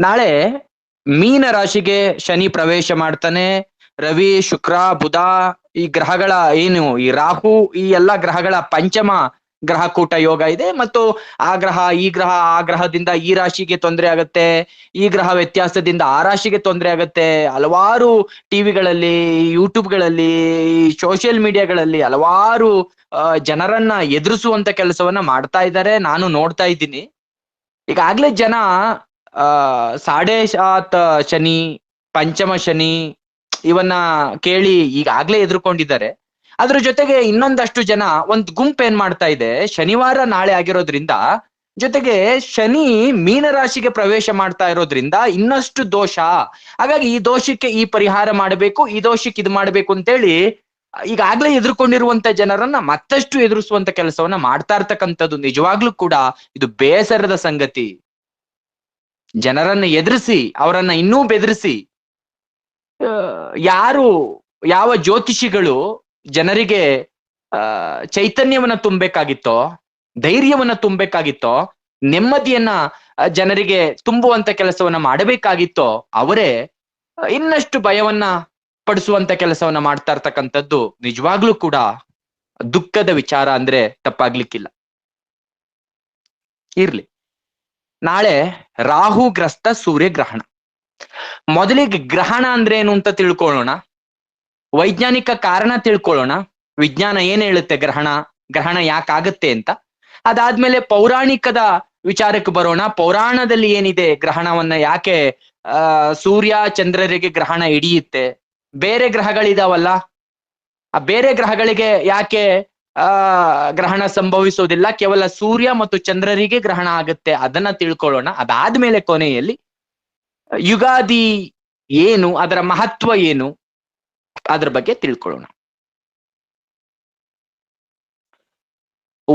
ನಾಳೆ ಮೀನ ರಾಶಿಗೆ ಶನಿ ಪ್ರವೇಶ ಮಾಡ್ತಾನೆ. ರವಿ, ಶುಕ್ರ, ಬುಧ ಈ ಗ್ರಹಗಳ ಏನು ಈ ರಾಹು ಈ ಎಲ್ಲಾ ಗ್ರಹಗಳ ಪಂಚಮ ಗ್ರಹ ಕೂಟ ಯೋಗ ಇದೆ. ಮತ್ತು ಆ ಗ್ರಹ ಈ ಗ್ರಹ ಆ ಗ್ರಹದಿಂದ ಈ ರಾಶಿಗೆ ತೊಂದರೆ ಆಗತ್ತೆ. ಈ ಗ್ರಹ ವ್ಯತ್ಯಾಸದಿಂದ ಆ ರಾಶಿಗೆ ತೊಂದರೆ ಆಗತ್ತೆ. ಹಲವಾರು ಟಿವಿಗಳಲ್ಲಿ, ಯೂಟ್ಯೂಬ್ಗಳಲ್ಲಿ, ಸೋಷಿಯಲ್ ಮೀಡಿಯಾಗಳಲ್ಲಿ ಹಲವಾರು ಜನರನ್ನ ಎದುರಿಸುವಂತ ಕೆಲಸವನ್ನ ಮಾಡ್ತಾ ಇದ್ದಾರೆ. ನಾನು ನೋಡ್ತಾ ಇದ್ದೀನಿ. ಈಗಾಗ್ಲೇ ಜನ ಆ, ಸಾಡೆ ಸಾತ್ ಶನಿ, ಪಂಚಮ ಶನಿ ಇವನ್ನ ಕೇಳಿ ಈಗಾಗ್ಲೇ ಎದುರುಕೊಂಡಿದ್ದಾರೆ. ಅದ್ರ ಜೊತೆಗೆ ಇನ್ನೊಂದಷ್ಟು ಜನ ಒಂದ್ ಗುಂಪು ಏನ್ ಮಾಡ್ತಾ ಇದೆ, ಶನಿವಾರ ನಾಳೆ ಆಗಿರೋದ್ರಿಂದ ಜೊತೆಗೆ ಶನಿ ಮೀನರಾಶಿಗೆ ಪ್ರವೇಶ ಮಾಡ್ತಾ ಇರೋದ್ರಿಂದ ಇನ್ನಷ್ಟು ದೋಷ. ಹಾಗಾಗಿ ಈ ದೋಷಕ್ಕೆ ಈ ಪರಿಹಾರ ಮಾಡಬೇಕು, ಈ ದೋಷಕ್ಕೆ ಇದು ಮಾಡಬೇಕು ಅಂತೇಳಿ ಈಗಾಗ್ಲೇ ಎದುರ್ಕೊಂಡಿರುವಂತ ಜನರನ್ನ ಮತ್ತಷ್ಟು ಎದುರಿಸುವಂತ ಕೆಲಸವನ್ನ ಮಾಡ್ತಾ ಇರ್ತಕ್ಕಂಥದ್ದು ನಿಜವಾಗ್ಲೂ ಕೂಡ ಇದು ಬೇಸರದ ಸಂಗತಿ. ಜನರನ್ನ ಎದುರಿಸಿ, ಅವರನ್ನ ಇನ್ನೂ ಬೆದರಿಸಿ ಯಾರು, ಯಾವ ಜ್ಯೋತಿಷಿಗಳು ಜನರಿಗೆ ಚೈತನ್ಯವನ್ನ ತುಂಬಬೇಕಾಗಿತ್ತೋ, ಧೈರ್ಯವನ್ನ ತುಂಬಬೇಕಾಗಿತ್ತೋ, ನೆಮ್ಮದಿಯನ್ನ ಜನರಿಗೆ ತುಂಬುವಂತ ಕೆಲಸವನ್ನ ಮಾಡಬೇಕಾಗಿತ್ತೋ, ಅವರೇ ಇನ್ನಷ್ಟು ಭಯವನ್ನ ಪಡಿಸುವಂತ ಕೆಲಸವನ್ನ ಮಾಡ್ತಾ ಇರ್ತಕ್ಕಂಥದ್ದು ನಿಜವಾಗ್ಲೂ ಕೂಡ ದುಃಖದ ವಿಚಾರ ಅಂದ್ರೆ ತಪ್ಪಾಗ್ಲಿಕ್ಕಿಲ್ಲ. ಇರ್ಲಿ. ನಾಳೆ ರಾಹುಗ್ರಸ್ತ ಸೂರ್ಯಗ್ರಹಣ ಮೊದಲಿಗೆ ಗ್ರಹಣ ಅಂದ್ರೆ ಏನು ಅಂತ ತಿಳ್ಕೊಳ್ಳೋಣ. ವೈಜ್ಞಾನಿಕ ಕಾರಣ ತಿಳ್ಕೊಳ್ಳೋಣ. ವಿಜ್ಞಾನ ಏನ್ ಹೇಳುತ್ತೆ ಗ್ರಹಣ? ಗ್ರಹಣ ಯಾಕಾಗತ್ತೆ ಅಂತ. ಅದಾದ್ಮೇಲೆ ಪೌರಾಣಿಕದ ವಿಚಾರಕ್ಕೆ ಬರೋಣ. ಪೌರಾಣದಲ್ಲಿ ಏನಿದೆ? ಗ್ರಹಣವನ್ನ ಯಾಕೆ, ಆ, ಸೂರ್ಯ ಚಂದ್ರರಿಗೆ ಗ್ರಹಣ ಹಿಡಿಯುತ್ತೆ? ಬೇರೆ ಗ್ರಹಗಳಿದಾವಲ್ಲ. ಆ ಬೇರೆ ಗ್ರಹಗಳಿಗೆ ಯಾಕೆ ಆ, ಗ್ರಹಣ ಸಂಭವಿಸೋದಿಲ್ಲ. ಕೇವಲ ಸೂರ್ಯ ಮತ್ತು ಚಂದ್ರರಿಗೆ ಗ್ರಹಣ ಆಗುತ್ತೆ. ಅದನ್ನ ತಿಳ್ಕೊಳ್ಳೋಣ. ಅದಾದ್ಮೇಲೆ ಕೊನೆಯಲ್ಲಿ, ಯುಗಾದಿ ಏನು, ಅದರ ಮಹತ್ವ ಏನು, ಅದ್ರ ಬಗ್ಗೆ ತಿಳ್ಕೊಳ್ಳೋಣ.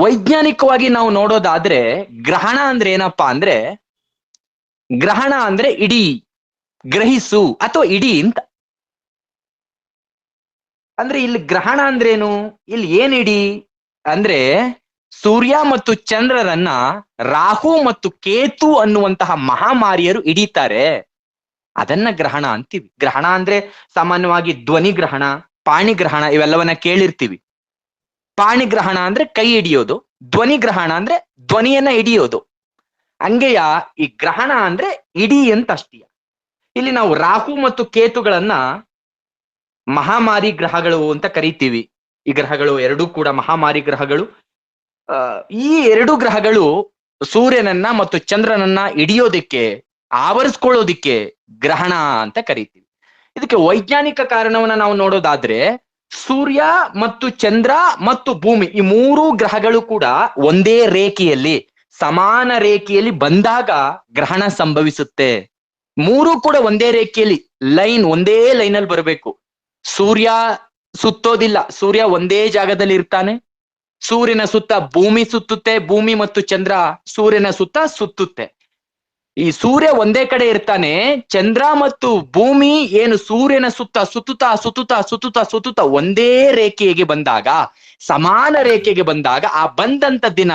ವೈಜ್ಞಾನಿಕವಾಗಿ ನಾವು ನೋಡೋದಾದ್ರೆ, ಗ್ರಹಣ ಅಂದ್ರೆ ಏನಪ್ಪಾ ಅಂದ್ರೆ, ಗ್ರಹಣ ಅಂದ್ರೆ ಇಡೀ ಗ್ರಹಿಸು ಅಥವಾ ಇಡೀ ಅಂತ. ಅಂದ್ರೆ ಇಲ್ಲಿ ಗ್ರಹಣ ಅಂದ್ರೇನು? ಇಲ್ಲಿ ಏನ್ ಇಡೀ ಅಂದ್ರೆ ಸೂರ್ಯ ಮತ್ತು ಚಂದ್ರರನ್ನ ರಾಹು ಮತ್ತು ಕೇತು ಅನ್ನುವಂತಹ ಮಹಾಮಾರಿಯರು ಹಿಡಿತಾರೆ. ಅದನ್ನ ಗ್ರಹಣ ಅಂತೀವಿ. ಗ್ರಹಣ ಅಂದ್ರೆ ಸಾಮಾನ್ಯವಾಗಿ ಧ್ವನಿ ಗ್ರಹಣ ಪಾಣಿಗ್ರಹಣ ಇವೆಲ್ಲವನ್ನ ಕೇಳಿರ್ತೀವಿ. ಪಾಣಿಗ್ರಹಣ ಅಂದ್ರೆ ಕೈ ಹಿಡಿಯೋದು, ಧ್ವನಿ ಗ್ರಹಣ ಅಂದ್ರೆ ಧ್ವನಿಯನ್ನ ಹಿಡಿಯೋದು. ಹಂಗೆಯ, ಈ ಗ್ರಹಣ ಅಂದ್ರೆ ಇಡೀ ಅಂತ ಅಷ್ಟೀಯ. ಇಲ್ಲಿ ನಾವು ರಾಹು ಮತ್ತು ಕೇತುಗಳನ್ನ ಮಹಾಮಾರಿ ಗ್ರಹಗಳು ಅಂತ ಕರಿತೀವಿ. ಈ ಗ್ರಹಗಳು ಎರಡೂ ಕೂಡ ಮಹಾಮಾರಿ ಗ್ರಹಗಳು. ಈ ಎರಡು ಗ್ರಹಗಳು ಸೂರ್ಯನನ್ನ ಮತ್ತು ಚಂದ್ರನನ್ನ ಹಿಡಿಯೋದಿಕ್ಕೆ, ಆವರಿಸ್ಕೊಳ್ಳೋದಿಕ್ಕೆ ಗ್ರಹಣ ಅಂತ ಕರಿತೀವಿ. ಇದಕ್ಕೆ ವೈಜ್ಞಾನಿಕ ಕಾರಣವನ್ನ ನಾವು ನೋಡೋದಾದ್ರೆ, ಸೂರ್ಯ ಮತ್ತು ಚಂದ್ರ ಮತ್ತು ಭೂಮಿ ಈ ಮೂರು ಗ್ರಹಗಳು ಕೂಡ ಒಂದೇ ರೇಖೆಯಲ್ಲಿ, ಸಮಾನ ರೇಖೆಯಲ್ಲಿ ಬಂದಾಗ ಗ್ರಹಣ ಸಂಭವಿಸುತ್ತೆ. ಮೂರು ಕೂಡ ಒಂದೇ ರೇಖೆಯಲ್ಲಿ, ಲೈನ್, ಒಂದೇ ಲೈನ್ ಅಲ್ಲಿ ಬರಬೇಕು. ಸೂರ್ಯ ಸುತ್ತೋದಿಲ್ಲ. ಸೂರ್ಯ ಒಂದೇ ಜಾಗದಲ್ಲಿ ಇರ್ತಾನೆ. ಸೂರ್ಯನ ಸುತ್ತ ಭೂಮಿ ಸುತ್ತುತ್ತೆ. ಭೂಮಿ ಮತ್ತು ಚಂದ್ರ ಸೂರ್ಯನ ಸುತ್ತ ಸುತ್ತುತ್ತೆ. ಈ ಸೂರ್ಯ ಒಂದೇ ಕಡೆ ಇರ್ತಾನೆ. ಚಂದ್ರ ಮತ್ತು ಭೂಮಿ ಏನು ಸೂರ್ಯನ ಸುತ್ತ ಸುತ್ತುತ್ತಾ ಸುತ್ತುತ್ತಾ ಸುತ್ತುತ್ತಾ ಸುತ್ತುತ್ತಾ ಒಂದೇ ರೇಖೆಗೆ ಬಂದಾಗ, ಸಮಾನ ರೇಖೆಗೆ ಬಂದಾಗ ಆ ಬಂದಂತ ದಿನ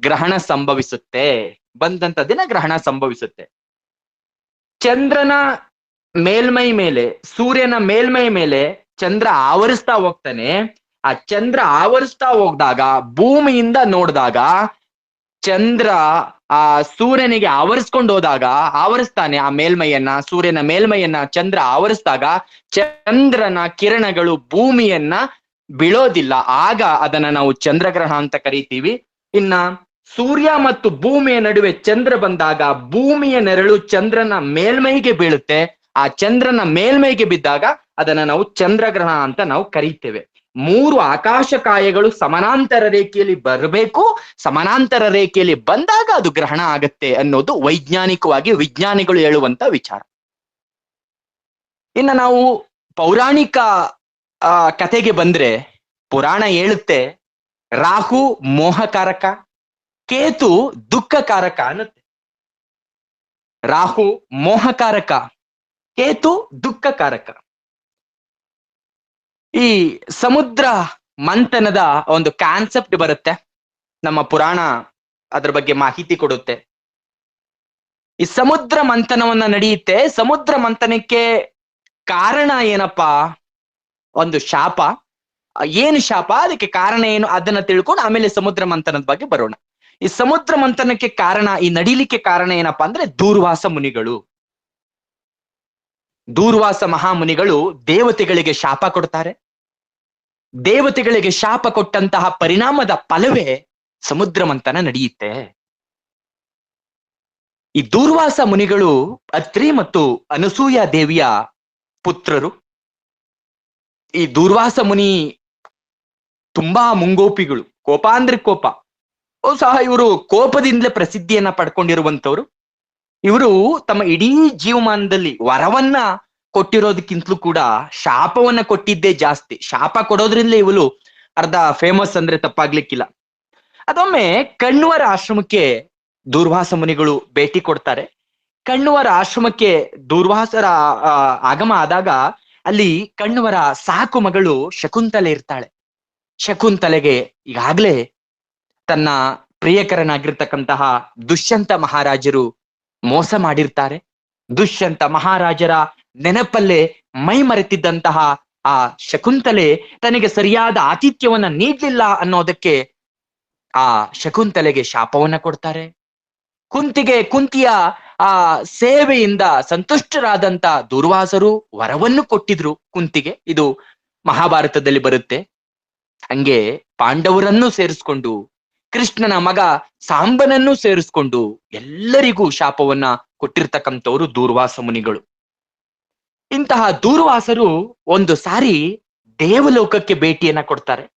ಗ್ರಹಣ ಸಂಭವಿಸುತ್ತೆ. ಬಂದಂತ ದಿನ ಗ್ರಹಣ ಸಂಭವಿಸುತ್ತೆ. ಚಂದ್ರನ ಮೇಲ್ಮೈ ಮೇಲೆ, ಸೂರ್ಯನ ಮೇಲ್ಮೈ ಮೇಲೆ ಚಂದ್ರ ಆವರಿಸ್ತಾ ಹೋಗ್ತಾನೆ. ಆ ಚಂದ್ರ ಆವರಿಸ್ತಾ ಹೋಗ್ದಾಗ, ಭೂಮಿಯಿಂದ ನೋಡಿದಾಗ, ಚಂದ್ರ ಆ ಸೂರ್ಯನಿಗೆ ಆವರಿಸ್ಕೊಂಡು ಹೋದಾಗ, ಆವರಿಸ್ತಾನೆ ಆ ಮೇಲ್ಮೈಯನ್ನ, ಸೂರ್ಯನ ಮೇಲ್ಮೈಯನ್ನ ಚಂದ್ರ ಆವರಿಸಿದಾಗ, ಚಂದ್ರನ ಕಿರಣಗಳು ಭೂಮಿಯನ್ನ ಬೀಳೋದಿಲ್ಲ. ಆಗ ಅದನ್ನ ನಾವು ಚಂದ್ರಗ್ರಹಣ ಅಂತ ಕರಿತೀವಿ. ಇನ್ನ ಸೂರ್ಯ ಮತ್ತು ಭೂಮಿಯ ನಡುವೆ ಚಂದ್ರ ಬಂದಾಗ, ಭೂಮಿಯ ನೆರಳು ಚಂದ್ರನ ಮೇಲ್ಮೈಗೆ ಬೀಳುತ್ತೆ. ಆ ಚಂದ್ರನ ಮೇಲ್ಮೈಗೆ ಬಿದ್ದಾಗ ಅದನ್ನ ನಾವು ಚಂದ್ರಗ್ರಹಣ ಅಂತ ನಾವು ಕರೀತೇವೆ. ಮೂರು ಆಕಾಶಕಾಯಗಳು ಸಮಾನಾಂತರ ರೇಖೆಯಲ್ಲಿ ಬರಬೇಕು, ಸಮಾನಾಂತರ ರೇಖೆಯಲ್ಲಿ ಬಂದಾಗ ಅದು ಗ್ರಹಣ ಆಗತ್ತೆ ಅನ್ನೋದು ವೈಜ್ಞಾನಿಕವಾಗಿ ವಿಜ್ಞಾನಿಗಳು ಹೇಳುವಂತ ವಿಚಾರ. ಇನ್ನ ನಾವು ಪೌರಾಣಿಕ ಕಥೆಗೆ ಬಂದ್ರೆ ಪುರಾಣ ಹೇಳುತ್ತೆ, ರಾಹು ಮೋಹಕಾರಕ, ಕೇತು ದುಃಖಕಾರಕ ಅನ್ನತ್ತೆ. ರಾಹು ಮೋಹಕಾರಕ ಕೇತು ದುಃಖಕಾರಕ. ಈ ಸಮುದ್ರ ಮಂಥನದ ಒಂದು ಕಾನ್ಸೆಪ್ಟ್ ಬರುತ್ತೆ. ನಮ್ಮ ಪುರಾಣ ಅದ್ರ ಬಗ್ಗೆ ಮಾಹಿತಿ ಕೊಡುತ್ತೆ. ಈ ಸಮುದ್ರ ಮಂಥನವನ್ನ ನಡೆಯುತ್ತೆ. ಸಮುದ್ರ ಮಂಥನಕ್ಕೆ ಕಾರಣ ಏನಪ್ಪಾ? ಒಂದು ಶಾಪ. ಏನು ಶಾಪ? ಅದಕ್ಕೆ ಕಾರಣ ಏನು? ಅದನ್ನ ತಿಳ್ಕೊಂಡು ಆಮೇಲೆ ಸಮುದ್ರ ಮಂಥನದ ಬಗ್ಗೆ ಬರೋಣ. ಈ ಸಮುದ್ರ ಮಂಥನಕ್ಕೆ ಕಾರಣ, ಈ ನಡಿಲಿಕ್ಕೆ ಕಾರಣ ಏನಪ್ಪಾ ಅಂದ್ರೆ ದೂರ್ವಾಸ ಮುನಿಗಳು. ದೂರ್ವಾಸ ಮಹಾಮುನಿಗಳು ದೇವತೆಗಳಿಗೆ ಶಾಪ ಕೊಡ್ತಾರೆ. ದೇವತೆಗಳಿಗೆ ಶಾಪ ಕೊಟ್ಟಂತಹ ಪರಿಣಾಮದ ಫಲವೇ ಸಮುದ್ರ ಮಂಥನ ನಡೆಯುತ್ತೆ. ಈ ದೂರ್ವಾಸ ಮುನಿಗಳು ಅತ್ರಿ ಮತ್ತು ಅನಸೂಯ ದೇವಿಯ ಪುತ್ರರು. ಈ ದೂರ್ವಾಸ ಮುನಿ ತುಂಬಾ ಮುಂಗೋಪಿಗಳು ಕೋಪ ಅಂದ್ರೆ ಕೋಪ ಸಹ ಇವರು ಕೋಪದಿಂದಲೇ ಪ್ರಸಿದ್ಧಿಯನ್ನ ಪಡ್ಕೊಂಡಿರುವಂತವ್ರು ಇವರು ತಮ್ಮ ಇಡೀ ಜೀವಮಾನದಲ್ಲಿ ವರವನ್ನ ಕೊಟ್ಟಿರೋದಕ್ಕಿಂತಲೂ ಕೂಡ ಶಾಪವನ್ನ ಕೊಟ್ಟಿದ್ದೇ ಜಾಸ್ತಿ. ಶಾಪ ಕೊಡೋದ್ರಿಂದಲೇ ಇವಳು ಅರ್ಧ ಫೇಮಸ್ ಅಂದ್ರೆ ತಪ್ಪಾಗ್ಲಿಕ್ಕಿಲ್ಲ. ಅದೊಮ್ಮೆ ಕಣ್ವರ ಆಶ್ರಮಕ್ಕೆ ದೂರ್ವಾಸ ಮುನಿಗಳು ಭೇಟಿ ಕೊಡ್ತಾರೆ. ಕಣ್ವರ ಆಶ್ರಮಕ್ಕೆ ದೂರ್ವಾಸರ ಆಗಮ ಆದಾಗ ಅಲ್ಲಿ ಕಣ್ವರ ಸಾಕು ಮಗಳು ಶಕುಂತಲೆ ಇರ್ತಾಳೆ. ಶಕುಂತಲೆಗೆ ಈಗಾಗ್ಲೇ ತನ್ನ ಪ್ರಿಯಕರನಾಗಿರ್ತಕ್ಕಂತಹ ದುಷ್ಯಂತ ಮಹಾರಾಜರು ಮೋಸ ಮಾಡಿರ್ತಾರೆ. ದುಷ್ಯಂತ ಮಹಾರಾಜರ ನೆನಪಲ್ಲೇ ಮೈ ಮರೆತಿದ್ದಂತಹ ಆ ಶಕುಂತಲೆ ತನಗೆ ಸರಿಯಾದ ಆತಿಥ್ಯವನ್ನ ನೀಡ್ಲಿಲ್ಲ ಅನ್ನೋದಕ್ಕೆ ಆ ಶಕುಂತಲೆಗೆ ಶಾಪವನ್ನ ಕೊಡ್ತಾರೆ. ಕುಂತಿಗೆ ಕುಂತಿಯ ಆ ಸೇವೆಯಿಂದ ಸಂತುಷ್ಟರಾದಂತ ದುರ್ವಾಸರು ವರವನ್ನು ಕೊಟ್ಟಿದ್ರು ಕುಂತಿಗೆ. ಇದು ಮಹಾಭಾರತದಲ್ಲಿ ಬರುತ್ತೆ. ಹಂಗೆ ಪಾಂಡವರನ್ನು ಸೇರಿಸ್ಕೊಂಡು ಕೃಷ್ಣನ ಮಗ ಸಾಂಬನನ್ನು ಸೇರಿಸ್ಕೊಂಡು ಎಲ್ಲರಿಗೂ ಶಾಪವನ್ನ ಕೊಟ್ಟಿರ್ತಕ್ಕಂಥವ್ರು ದೂರ್ವಾಸ ಮುನಿಗಳು. ಇಂತಹ ದೂರ್ವಾಸರು ಒಂದು ಸಾರಿ ದೇವಲೋಕಕ್ಕೆ ಭೇಟಿಯನ್ನ ಕೊಡ್ತಾರೆ.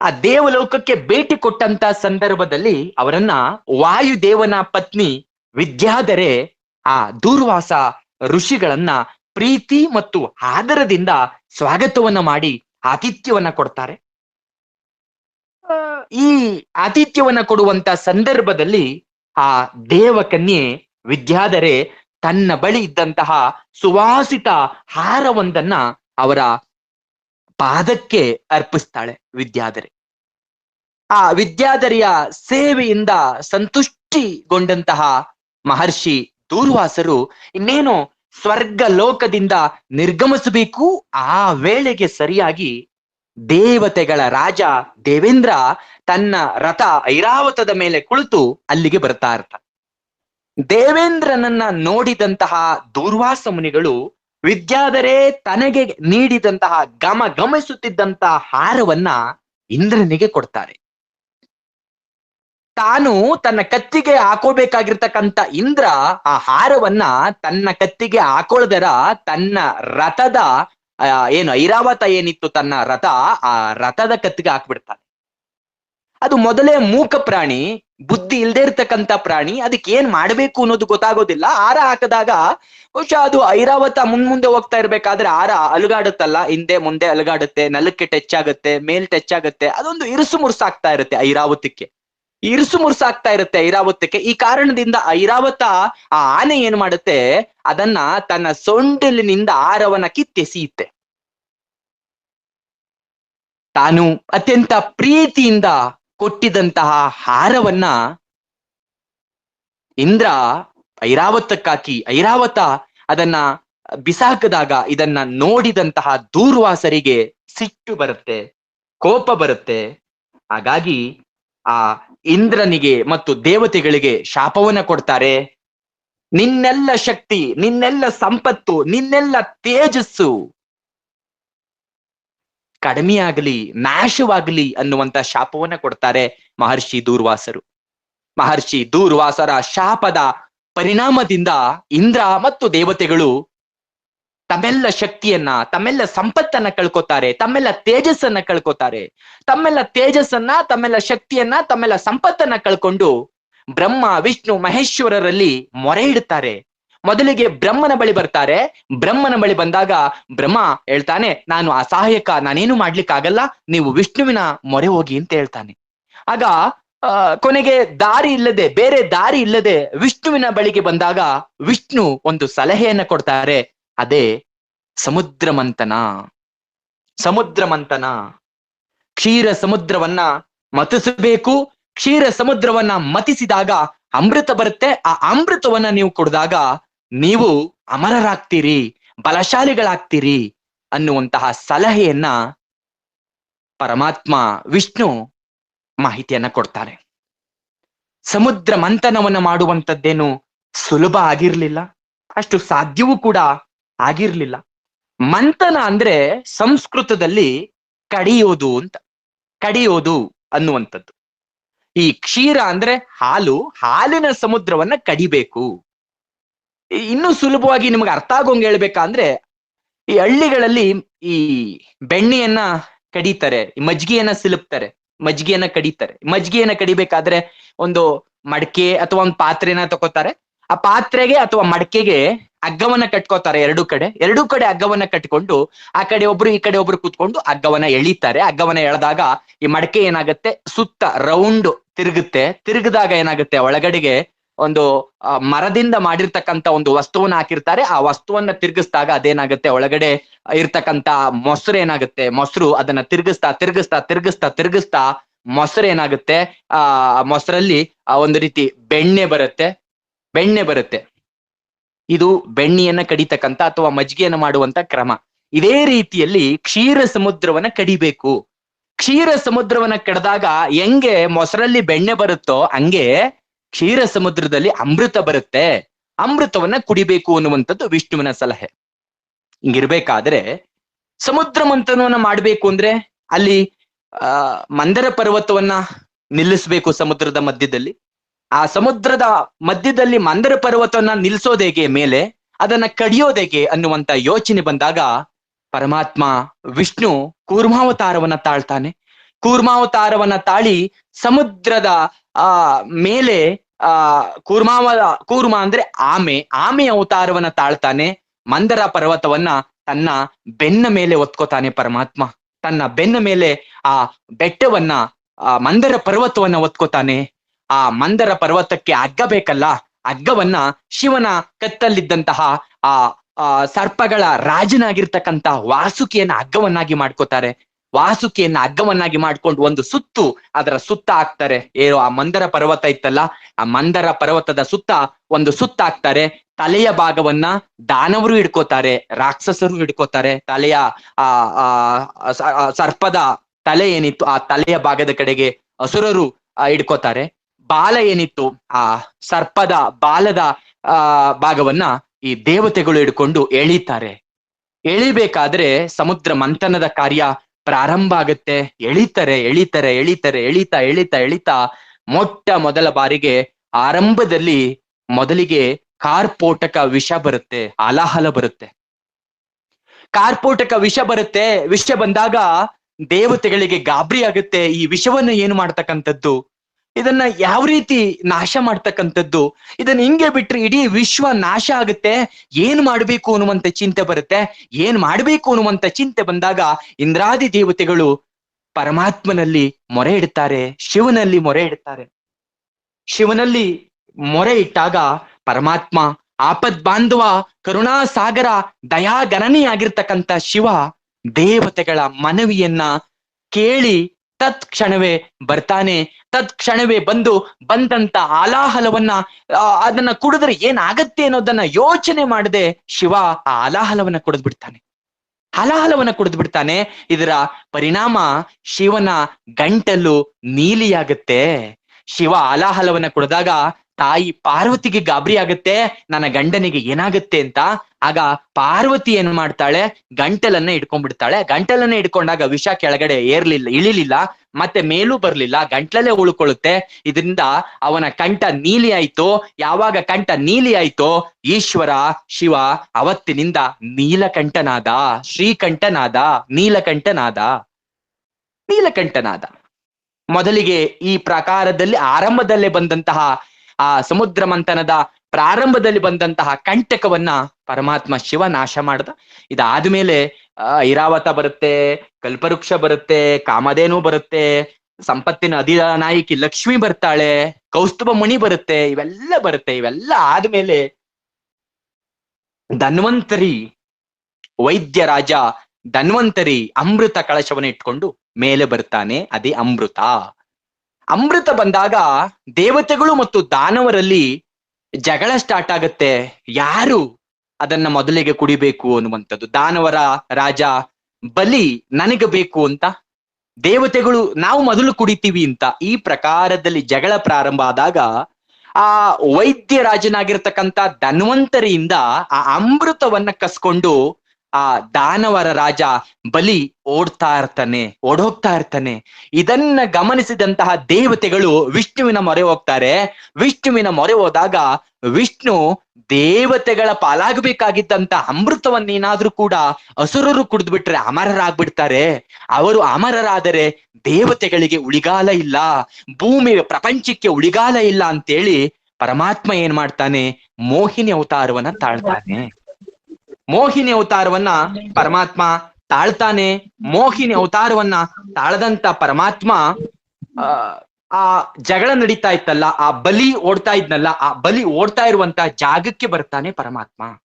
ಆ ದೇವಲೋಕಕ್ಕೆ ಭೇಟಿ ಕೊಟ್ಟಂತ ಸಂದರ್ಭದಲ್ಲಿ ಅವರನ್ನ ವಾಯುದೇವನ ಪತ್ನಿ ವಿದ್ಯಾಧರೆ ಆ ದೂರ್ವಾಸ ಋಷಿಗಳನ್ನ ಪ್ರೀತಿ ಮತ್ತು ಆದರದಿಂದ ಸ್ವಾಗತವನ್ನ ಮಾಡಿ ಆತಿಥ್ಯವನ್ನ ಕೊಡ್ತಾರೆ. ಈ ಆತಿಥ್ಯವನ್ನ ಕೊಡುವಂತ ಸಂದರ್ಭದಲ್ಲಿ ಆ ದೇವಕನ್ಯೆ ವಿದ್ಯಾಧರೆ ತನ್ನ ಬಳಿ ಇದ್ದಂತಹ ಸುವಾಸಿತ ಹಾರವೊಂದನ್ನ ಅವರ ಪಾದಕ್ಕೆ ಅರ್ಪಿಸ್ತಾಳೆ ವಿದ್ಯಾಧರೆ. ಆ ವಿದ್ಯಾಧರಿಯ ಸೇವೆಯಿಂದ ಸಂತುಷ್ಟಿಗೊಂಡಂತಹ ಮಹರ್ಷಿ ದೂರ್ವಾಸರು ಇನ್ನೇನು ಸ್ವರ್ಗ ಲೋಕದಿಂದ ನಿರ್ಗಮಿಸಬೇಕು, ಆ ವೇಳೆಗೆ ಸರಿಯಾಗಿ ದೇವತೆಗಳ ರಾಜ ದೇವೇಂದ್ರ ತನ್ನ ರಥ ಐರಾವತದ ಮೇಲೆ ಕುಳಿತು ಅಲ್ಲಿಗೆ ಬರ್ತಾ ಇರ್ತಾನೆ ದೇವೇಂದ್ರನನ್ನ ನೋಡಿದಂತಹ ದೂರ್ವಾಸ ಮುನಿಗಳು ವಿದ್ಯಾಧರೇ ತನಗೆ ನೀಡಿದಂತಹ ಗಮ ಗಮಿಸುತ್ತಿದ್ದಂತಹ ಹಾರವನ್ನ ಇಂದ್ರನಿಗೆ ಕೊಡ್ತಾರೆ. ತಾನು ತನ್ನ ಕತ್ತಿಗೆ ಹಾಕೋಬೇಕಾಗಿರ್ತಕ್ಕಂಥ ಇಂದ್ರ ಆ ಹಾರವನ್ನ ತನ್ನ ಕತ್ತಿಗೆ ಹಾಕೊಳ್ದರ ತನ್ನ ರಥದ ಏನು, ಐರಾವತ ಏನಿತ್ತು ತನ್ನ ರಥ, ಆ ರಥದ ಕತ್ತಿಗೆ ಹಾಕ್ಬಿಡ್ತಾನೆ. ಅದು ಮೊದಲೇ ಮೂಕ ಪ್ರಾಣಿ, ಬುದ್ಧಿ ಇಲ್ದೇ ಇರ್ತಕ್ಕಂಥ ಪ್ರಾಣಿ, ಅದಕ್ಕೆ ಏನ್ ಮಾಡ್ಬೇಕು ಅನ್ನೋದು ಗೊತ್ತಾಗೋದಿಲ್ಲ. ಆರ ಹಾಕಿದಾಗ ಬಹುಶಃ ಅದು ಐರಾವತ ಮುಂದ್ ಮುಂದೆ ಹೋಗ್ತಾ ಇರ್ಬೇಕಾದ್ರೆ ಆರ ಅಲುಗಾಡುತ್ತಲ್ಲ, ಹಿಂದೆ ಮುಂದೆ ಅಲುಗಾಡುತ್ತೆ ನೆಲಕ್ಕೆ ಟಚ್ ಆಗುತ್ತೆ ಮೇಲ್ ಟಚ್ ಆಗುತ್ತೆ, ಅದೊಂದು ಇರುಸು ಮುರುಸಾಗ್ತಾ ಇರುತ್ತೆ ಐರಾವತಕ್ಕೆ. ಇರುಸು ಮುರುಸಾಗ್ತಾ ಇರುತ್ತೆ ಐರಾವತಕ್ಕೆ ಈ ಕಾರಣದಿಂದ ಐರಾವತ ಆ ಆನೆ ಏನ್ ಮಾಡುತ್ತೆ? ಅದನ್ನ ತನ್ನ ಸೊಂಡಿಲಿನಿಂದ ಆರವನ ಕಿತ್ತೆಸೆಯುತ್ತೆ ತಾನು ಅತ್ಯಂತ ಪ್ರೀತಿಯಿಂದ ಕೊಟ್ಟಿದಂತಹ ಹಾರವನ್ನ ಇಂದ್ರ ಐರಾವತಕ್ಕಾಕಿ ಐರಾವತ ಅದನ್ನ ಬಿಸಾಕದಾಗ ಇದನ್ನ ನೋಡಿದಂತಹ ದೂರ್ವಾಸರಿಗೆ ಸಿಟ್ಟು ಬರುತ್ತೆ, ಕೋಪ ಬರುತ್ತೆ. ಹಾಗಾಗಿ ಆ ಇಂದ್ರನಿಗೆ ಮತ್ತು ದೇವತೆಗಳಿಗೆ ಶಾಪವನ್ನ ಕೊಡ್ತಾರೆ. ನಿನ್ನೆಲ್ಲ ಶಕ್ತಿ, ನಿನ್ನೆಲ್ಲ ಸಂಪತ್ತು, ನಿನ್ನೆಲ್ಲ ತೇಜಸ್ಸು ಕಡಿಮೆಯಾಗಲಿ, ನಾಶವಾಗಲಿ ಅನ್ನುವಂತ ಶಾಪವನ್ನ ಕೊಡ್ತಾರೆ ಮಹರ್ಷಿ ದೂರ್ವಾಸರು. ಮಹರ್ಷಿ ದೂರ್ವಾಸರ ಶಾಪದ ಪರಿಣಾಮದಿಂದ ಇಂದ್ರ ಮತ್ತು ದೇವತೆಗಳು ತಮ್ಮೆಲ್ಲ ಶಕ್ತಿಯನ್ನ, ತಮ್ಮೆಲ್ಲ ಸಂಪತ್ತನ್ನ ಕಳ್ಕೊತಾರೆ, ತಮ್ಮೆಲ್ಲ ತೇಜಸ್ಸನ್ನ ಕಳ್ಕೊತಾರೆ. ತಮ್ಮೆಲ್ಲ ತೇಜಸ್ಸನ್ನ, ತಮ್ಮೆಲ್ಲ ಶಕ್ತಿಯನ್ನ, ತಮ್ಮೆಲ್ಲ ಸಂಪತ್ತನ್ನ ಕಳ್ಕೊಂಡು ಬ್ರಹ್ಮ, ವಿಷ್ಣು, ಮಹೇಶ್ವರರಲ್ಲಿ ಮೊರೆ ಇಡುತ್ತಾರೆ ಮೊದಲಿಗೆ ಬ್ರಹ್ಮನ ಬಳಿ ಬರ್ತಾರೆ. ಬ್ರಹ್ಮನ ಬಳಿ ಬಂದಾಗ, ಬ್ರಹ್ಮ ಹೇಳ್ತಾನೆ, ನಾನು ಅಸಹಾಯಕ ನಾನೇನು ಮಾಡ್ಲಿಕ್ಕಾಗಲ್ಲ, ನೀವು ವಿಷ್ಣುವಿನ ಮೊರೆ ಹೋಗಿ ಅಂತ ಹೇಳ್ತಾನೆ. ಆಗ ಕೊನೆಗೆ ದಾರಿ ಇಲ್ಲದೆ, ಬೇರೆ ದಾರಿ ಇಲ್ಲದೆ ವಿಷ್ಣುವಿನ ಬಳಿಗೆ ಬಂದಾಗ ವಿಷ್ಣು ಒಂದು ಸಲಹೆಯನ್ನ ಕೊಡ್ತಾರೆ. ಅದೇ ಸಮುದ್ರ ಮಂಥನ ಸಮುದ್ರ ಮಂಥನ ಕ್ಷೀರ ಸಮುದ್ರವನ್ನ ಮತಿಸಬೇಕು. ಕ್ಷೀರ ಸಮುದ್ರವನ್ನ ಮತಿಸಿದಾಗ ಅಮೃತ ಬರುತ್ತೆ. ಆ ಅಮೃತವನ್ನ ನೀವು ಕುಡಿದಾಗ ನೀವು ಅಮರರಾಗ್ತೀರಿ, ಬಲಶಾಲಿಗಳಾಗ್ತೀರಿ ಅನ್ನುವಂತಹ ಸಲಹೆಯನ್ನ ಪರಮಾತ್ಮ ವಿಷ್ಣು ಮಾಹಿತಿಯನ್ನ ಕೊಡ್ತಾರೆ ಸಮುದ್ರ ಮಂಥನವನ್ನ ಮಾಡುವಂತದ್ದೇನು ಸುಲಭ ಆಗಿರ್ಲಿಲ್ಲ. ಅಷ್ಟು ಸಾಧ್ಯವೂ ಕೂಡ ಆಗಿರ್ಲಿಲ್ಲ. ಮಂಥನ ಅಂದ್ರೆ ಸಂಸ್ಕೃತದಲ್ಲಿ ಕಡಿಯೋದು ಅಂತ. ಕಡಿಯೋದು ಅನ್ನುವಂಥದ್ದು. ಈ ಕ್ಷೀರ ಅಂದ್ರೆ ಹಾಲು, ಹಾಲಿನ ಸಮುದ್ರವನ್ನ ಕಡಿಬೇಕು. ಇನ್ನು ಸುಲಭವಾಗಿ ನಿಮ್ಗೆ ಅರ್ಥ ಆಗೋಂಗ್ ಹೇಳ್ಬೇಕಂದ್ರೆ ಈ ಹಳ್ಳಿಗಳಲ್ಲಿ ಈ ಬೆಣ್ಣೆಯನ್ನ ಕಡಿತಾರೆ ಮಜ್ಜಿಗೆಯನ್ನ ಸಿಲುಪ್ತಾರೆ, ಮಜ್ಜಿಗೆಯನ್ನ ಕಡಿತಾರೆ. ಮಜ್ಜಿಗೆಯನ್ನ ಕಡಿಬೇಕಾದ್ರೆ ಒಂದು ಮಡಕೆ ಅಥವಾ ಒಂದು ಪಾತ್ರೆನ ತಗೋತಾರೆ ಆ ಪಾತ್ರೆಗೆ ಅಥವಾ ಮಡಕೆಗೆ ಹಗ್ಗವನ್ನ ಕಟ್ಕೋತಾರೆ ಎರಡು ಕಡೆ. ಎರಡೂ ಕಡೆ ಹಗ್ಗವನ್ನ ಕಟ್ಕೊಂಡು, ಆ ಕಡೆ ಒಬ್ರು, ಈ ಕಡೆ ಒಬ್ರು ಕೂತ್ಕೊಂಡು ಹಗ್ಗವನ್ನ ಎಳಿತಾರೆ. ಹಗ್ಗವನ್ನ ಎಳೆದಾಗ ಈ ಮಡಕೆ ಏನಾಗುತ್ತೆ? ಸುತ್ತ ರೌಂಡ್ ತಿರುಗುತ್ತೆ. ತಿರುಗಿದಾಗ ಏನಾಗುತ್ತೆ? ಒಳಗಡೆಗೆ ಒಂದು ಮರದಿಂದ ಮಾಡಿರ್ತಕ್ಕಂತ ಒಂದು ವಸ್ತುವನ್ನ ಹಾಕಿರ್ತಾರೆ. ಆ ವಸ್ತುವನ್ನ ತಿರುಗಿಸಿದಾಗ ಅದೇನಾಗುತ್ತೆ? ಒಳಗಡೆ ಇರ್ತಕ್ಕಂತ ಮೊಸರು ಏನಾಗುತ್ತೆ? ಮೊಸರು ಅದನ್ನ ತಿರುಗಿಸ್ತಾ ತಿರುಗಿಸ್ತಾ ತಿರುಗಿಸ್ತಾ ತಿರುಗಿಸ್ತಾ ಮೊಸರು ಏನಾಗುತ್ತೆ? ಆ ಮೊಸರಲ್ಲಿ ಆ ಒಂದು ರೀತಿ ಬೆಣ್ಣೆ ಬರುತ್ತೆ. ಬೆಣ್ಣೆ ಬರುತ್ತೆ. ಇದು ಬೆಣ್ಣೆಯನ್ನ ಕಡಿತಕ್ಕಂತ ಅಥವಾ ಮಜ್ಜಿಗೆಯನ್ನು ಮಾಡುವಂತ ಕ್ರಮ. ಇದೇ ರೀತಿಯಲ್ಲಿ ಕ್ಷೀರ ಸಮುದ್ರವನ್ನ ಕಡಿಬೇಕು. ಕ್ಷೀರ ಸಮುದ್ರವನ್ನ ಕಡ್ದಾಗ ಹೆಂಗೆ ಮೊಸರಲ್ಲಿ ಬೆಣ್ಣೆ ಬರುತ್ತೋ ಹಂಗೆ ಕ್ಷೀರ ಸಮುದ್ರದಲ್ಲಿ ಅಮೃತ ಬರುತ್ತೆ. ಅಮೃತವನ್ನ ಕುಡಿಬೇಕು ಅನ್ನುವಂಥದ್ದು ವಿಷ್ಣುವಿನ ಸಲಹೆ. ಹಿಂಗಿರ್ಬೇಕಾದ್ರೆ ಸಮುದ್ರ ಮಂಥನವನ್ನ ಮಾಡ್ಬೇಕು ಅಂದ್ರೆ ಅಲ್ಲಿ, ಆ, ಮಂದರ ಪರ್ವತವನ್ನ ನಿಲ್ಲಿಸ್ಬೇಕು ಸಮುದ್ರದ ಮಧ್ಯದಲ್ಲಿ. ಆ ಸಮುದ್ರದ ಮಧ್ಯದಲ್ಲಿ ಮಂದರ ಪರ್ವತವನ್ನ ನಿಲ್ಸೋದೇಗೆ ಮೇಲೆ ಅದನ್ನ ಕಡಿಯೋದೇಗೆ ಅನ್ನುವಂತ ಯೋಚನೆ ಬಂದಾಗ ಪರಮಾತ್ಮ ವಿಷ್ಣು ಕೂರ್ಮಾವತಾರವನ್ನ ತಾಳ್ತಾನೆ. ಕೂರ್ಮಾವತಾರವನ್ನ ತಾಳಿ ಸಮುದ್ರದ, ಆ, ಮೇಲೆ, ಆ, ಕೂರ್ಮಾವ, ಕೂರ್ಮ ಅಂದ್ರೆ ಆಮೆ. ಆಮೆ ಅವತಾರವನ್ನ ತಾಳ್ತಾನೆ. ಮಂದರ ಪರ್ವತವನ್ನ ತನ್ನ ಬೆನ್ನ ಮೇಲೆ ಒತ್ಕೋತಾನೆ ಪರಮಾತ್ಮ. ತನ್ನ ಬೆನ್ನ ಮೇಲೆ ಆ ಬೆಟ್ಟವನ್ನ, ಆ ಮಂದರ ಪರ್ವತವನ್ನ ಒತ್ಕೋತಾನೆ. ಆ ಮಂದರ ಪರ್ವತಕ್ಕೆ ಅಗ್ಗಬೇಕಲ್ಲ? ಬೇಕಲ್ಲ ಹಗ್ಗವನ್ನ ಶಿವನ ಕತ್ತಲ್ಲಿದ್ದಂತಹ ಆ ಸರ್ಪಗಳ ರಾಜನಾಗಿರ್ತಕ್ಕಂತಹ ವಾಸುಕಿಯನ್ನ ಹಗ್ಗವನ್ನಾಗಿ ಮಾಡ್ಕೋತಾರೆ. ವಾಸುಕಿಯನ್ನ ಅಗ್ಗವನ್ನಾಗಿ ಮಾಡ್ಕೊಂಡು ಒಂದು ಸುತ್ತು ಅದರ ಸುತ್ತ ಹಾಕ್ತಾರೆ. ಏನು ಆ ಮಂದರ ಪರ್ವತ ಇತ್ತಲ್ಲ ಆ ಮಂದರ ಪರ್ವತದ ಸುತ್ತ ಒಂದು ಸುತ್ತ ಹಾಕ್ತಾರೆ. ತಲೆಯ ಭಾಗವನ್ನ ದಾನವರು ಹಿಡ್ಕೋತಾರೆ ರಾಕ್ಷಸರು ಹಿಡ್ಕೋತಾರೆ. ತಲೆಯ ಆ ಸರ್ಪದ ತಲೆ ಏನಿತ್ತು ಆ ತಲೆಯ ಭಾಗದ ಕಡೆಗೆ ಅಸುರರು ಆ, ಹಿಡ್ಕೋತಾರೆ. ಬಾಲ ಏನಿತ್ತು ಆ ಸರ್ಪದ ಬಾಲದ, ಆ, ಭಾಗವನ್ನ ಈ ದೇವತೆಗಳು ಹಿಡ್ಕೊಂಡು ಎಳಿತಾರೆ. ಎಳಿಬೇಕಾದ್ರೆ ಸಮುದ್ರ ಮಂಥನದ ಕಾರ್ಯ ಪ್ರಾರಂಭ ಆಗುತ್ತೆ. ಎಳಿತಾರೆ ಎಳಿತಾರೆ ಎಳಿತಾರೆ, ಎಳಿತಾ ಎಳಿತಾ ಎಳಿತಾ ಮೊಟ್ಟ ಮೊದಲ ಬಾರಿಗೆ ಆರಂಭದಲ್ಲಿ ಮೊದಲಿಗೆ ಕಾರ್ಪೋಟಕ ವಿಷ ಬರುತ್ತೆ, ಅಲಾಹಲ ಬರುತ್ತೆ. ಕಾರ್ಪೋಟಕ ವಿಷ ಬರುತ್ತೆ, ವಿಷ ಬಂದಾಗ ದೇವತೆಗಳಿಗೆ ಗಾಬರಿ ಆಗುತ್ತೆ. ಈ ವಿಷವನ್ನ ಏನು ಮಾಡ್ತಕ್ಕಂಥದ್ದು? ಇದನ್ನ ಯಾವ ರೀತಿ ನಾಶ ಮಾಡ್ತಕ್ಕಂಥದ್ದು? ಇದನ್ನ ಹಿಂಗೆ ಬಿಟ್ರೆ ಇಡೀ ವಿಶ್ವ ನಾಶ ಆಗುತ್ತೆ. ಏನ್ ಮಾಡ್ಬೇಕು ಅನ್ನುವಂತ ಚಿಂತೆ ಬರುತ್ತೆ. ಏನ್ ಮಾಡ್ಬೇಕು ಅನ್ನುವಂತ ಚಿಂತೆ ಬಂದಾಗ ಇಂದ್ರಾದಿ ದೇವತೆಗಳು ಪರಮಾತ್ಮನಲ್ಲಿ ಮೊರೆ ಇಡ್ತಾರೆ, ಶಿವನಲ್ಲಿ ಮೊರೆ ಇಡ್ತಾರೆ. ಶಿವನಲ್ಲಿ ಮೊರೆ ಇಟ್ಟಾಗ ಪರಮಾತ್ಮ ಆಪದ್ ಬಾಂಧವ ಕರುಣಾ ಸಾಗರ ದಯಾಗಣನಿಯಾಗಿರ್ತಕ್ಕಂಥ ಶಿವ ದೇವತೆಗಳ ಮನವಿಯನ್ನ ಕೇಳಿ ತತ್ಕ್ಷಣವೇ ಬರ್ತಾನೆ ತತ್ ಕ್ಷಣವೇ ಬಂದು ಬಂದಂತ ಆಲಾಹಲವನ್ನ ಅದನ್ನ ಕುಡಿದ್ರೆ ಏನಾಗತ್ತೆ ಅನ್ನೋದನ್ನ ಯೋಚನೆ ಮಾಡದೆ ಶಿವ ಆ ಆಲಾಹಲವನ್ನ ಕುಡಿದ್ ಬಿಡ್ತಾನೆ ಹಲಾಹಲವನ್ನ ಕುಡಿದು ಬಿಡ್ತಾನೆ ಇದರ ಪರಿಣಾಮ ಶಿವನ ಗಂಟಲು ನೀಲಿಯಾಗತ್ತೆ. ಶಿವ ಆಲಾಹಲವನ್ನ ಕುಡಿದಾಗ ತಾಯಿ ಪಾರ್ವತಿಗೆ ಗಾಬರಿ ಆಗುತ್ತೆ, ನನ್ನ ಗಂಡನಿಗೆ ಏನಾಗುತ್ತೆ ಅಂತ, ಆಗ ಪಾರ್ವತಿ ಏನ್ ಮಾಡ್ತಾಳೆ? ಗಂಟಲನ್ನ ಇಟ್ಕೊಂಡ್ಬಿಡ್ತಾಳೆ ಗಂಟಲನ್ನ ಇಟ್ಕೊಂಡಾಗ ವಿಷ ಕೆಳಗಡೆ ಏರ್ಲಿಲ್ಲ, ಇಳಿಲಿಲ್ಲ, ಮತ್ತೆ ಮೇಲೂ ಬರ್ಲಿಲ್ಲ, ಗಂಟ್ಲಲ್ಲೇ ಉಳ್ಕೊಳ್ಳುತ್ತೆ. ಇದರಿಂದ ಅವನ ಕಂಠ ನೀಲಿ ಆಯ್ತು. ಯಾವಾಗ ಕಂಠ ನೀಲಿ ಆಯ್ತೋ, ಈಶ್ವರ, ಶಿವ, ಅವತ್ತಿನಿಂದ ನೀಲಕಂಠನಾದ, ಶ್ರೀಕಂಠನಾದ, ನೀಲಕಂಠನಾದ ನೀಲಕಂಠನಾದ. ಮೊದಲಿಗೆ ಈ ಪ್ರಕಾರದಲ್ಲಿ, ಆರಂಭದಲ್ಲೇ ಬಂದಂತಹ ಆ ಸಮುದ್ರ ಮಂಥನದ ಪ್ರಾರಂಭದಲ್ಲಿ ಬಂದಂತಹ ಕಂಟಕವನ್ನ ಪರಮಾತ್ಮ ಶಿವ ನಾಶ ಮಾಡ್ದ. ಇದಾದ್ಮೇಲೆ ಆ, ಐರಾವತ ಬರುತ್ತೆ, ಕಲ್ಪವೃಕ್ಷ ಬರುತ್ತೆ, ಕಾಮಧೇನು ಬರುತ್ತೆ, ಸಂಪತ್ತಿನ ಅಧಿನಾಯಕಿ ಲಕ್ಷ್ಮಿ ಬರ್ತಾಳೆ, ಕೌಸ್ತುಭ ಮಣಿ ಬರುತ್ತೆ, ಇವೆಲ್ಲ ಬರುತ್ತೆ. ಇವೆಲ್ಲ ಆದ್ಮೇಲೆ ಧನ್ವಂತರಿ ವೈದ್ಯ ರಾಜ ಧನ್ವಂತರಿ ಅಮೃತ ಕಳಶವನ್ನ ಇಟ್ಕೊಂಡು ಮೇಲೆ ಬರ್ತಾನೆ. ಅದೇ ಅಮೃತ. ಅಮೃತ ಬಂದಾಗ ದೇವತೆಗಳು ಮತ್ತು ದಾನವರಲ್ಲಿ ಜಗಳ ಸ್ಟಾರ್ಟ್ ಆಗತ್ತೆ. ಯಾರು ಅದನ್ನ ಮೊದಲಿಗೆ ಕುಡಿಬೇಕು ಅನ್ನುವಂಥದ್ದು? ದಾನವರ ರಾಜ ಬಲಿ ನನಗೆ ಬೇಕು ಅಂತ? ದೇವತೆಗಳು ನಾವು ಮೊದಲು ಕುಡಿತೀವಿ ಅಂತ. ಈ ಪ್ರಕಾರದಲ್ಲಿ ಜಗಳ ಪ್ರಾರಂಭ ಆದಾಗ ಆ ವೈದ್ಯ ರಾಜನಾಗಿರ್ತಕ್ಕಂಥ ಧನ್ವಂತರಿಯಿಂದ ಆ ಅಮೃತವನ್ನ ಕಸ್ಕೊಂಡು ಆ ದಾನವರ ರಾಜ ಬಲಿ ಓಡ್ತಾ ಇರ್ತಾನೆ, ಓಡೋಗ್ತಾ ಇರ್ತಾನೆ. ಇದನ್ನ ಗಮನಿಸಿದಂತಹ ದೇವತೆಗಳು ವಿಷ್ಣುವಿನ ಮೊರೆ ಹೋಗ್ತಾರೆ. ವಿಷ್ಣುವಿನ ಮೊರೆ ಹೋದಾಗ ವಿಷ್ಣು ದೇವತೆಗಳ ಪಾಲಾಗಬೇಕಾಗಿದ್ದಂತ ಅಮೃತವನ್ನೇನಾದ್ರೂ ಕೂಡ ಅಸುರರು ಕುಡಿದು ಬಿಟ್ರೆ ಅಮರರಾಗ್ಬಿಡ್ತಾರೆ. ಅವರು ಅಮರರಾದರೆ ದೇವತೆಗಳಿಗೆ ಉಳಿಗಾಲ ಇಲ್ಲ. ಭೂಮಿ ಪ್ರಪಂಚಕ್ಕೆ ಉಳಿಗಾಲ ಇಲ್ಲ ಅಂತೇಳಿ ಪರಮಾತ್ಮ ಏನ್ ಮಾಡ್ತಾನೆ? ಮೋಹಿನಿ ಅವತಾರವನ್ನ ತಾಳ್ತಾನೆ. ಮೋಹಿನಿ ಅವತಾರವನ್ನ ಪರಮಾತ್ಮ ತಾಳ್ತಾನೆ. ಮೋಹಿನಿ ಅವತಾರವನ್ನ ತಾಳದಂತ ಪರಮಾತ್ಮ, ಆ ಜಗಳ ನಡೀತಾ ಇತ್ತಲ್ಲ, ಆ ಬಲಿ ಓಡ್ತಾ ಇದ್ನಲ್ಲ, ಆ ಬಲಿ ಓಡ್ತಾ ಇರುವಂತ ಜಾಗಕ್ಕೆ ಬರ್ತಾನೆ ಪರಮಾತ್ಮ.